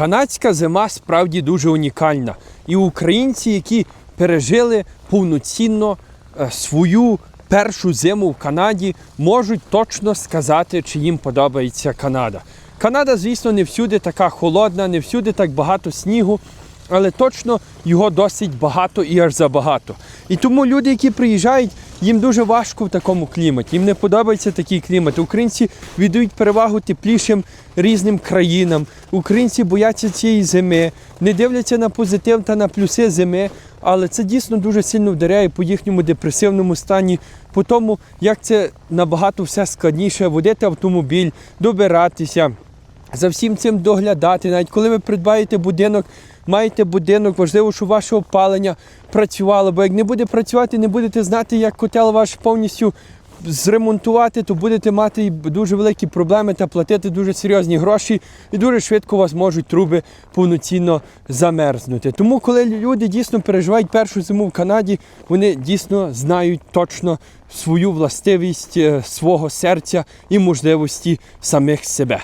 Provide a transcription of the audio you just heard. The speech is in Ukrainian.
Канадська зима справді дуже унікальна. І українці, які пережили повноцінно е, свою першу зиму в Канаді, можуть точно сказати, чи їм подобається Канада. Канада, звісно, не всюди така холодна, не всюди так багато снігу, але точно його досить багато і аж забагато. І тому люди, які приїжджають, їм дуже важко в такому кліматі. Їм не подобається такий клімат. Українці віддають перевагу теплішим різним країнам. Українці бояться цієї зими, не дивляться на позитив та на плюси зими. Але це дійсно дуже сильно вдаряє по їхньому депресивному стані, по тому, як це набагато все складніше водити автомобіль, добиратися за всім цим доглядати. Навіть коли ви придбаєте будинок, маєте будинок, важливо, щоб ваше опалення працювало. Бо як не буде працювати, не будете знати, як котел ваш повністю зремонтувати, то будете мати дуже великі проблеми та платити дуже серйозні гроші, і дуже швидко у вас можуть труби повноцінно замерзнути. Тому, коли люди дійсно переживають першу зиму в Канаді, вони дійсно знають точно свою властивість е, свого серця і можливості самих себе.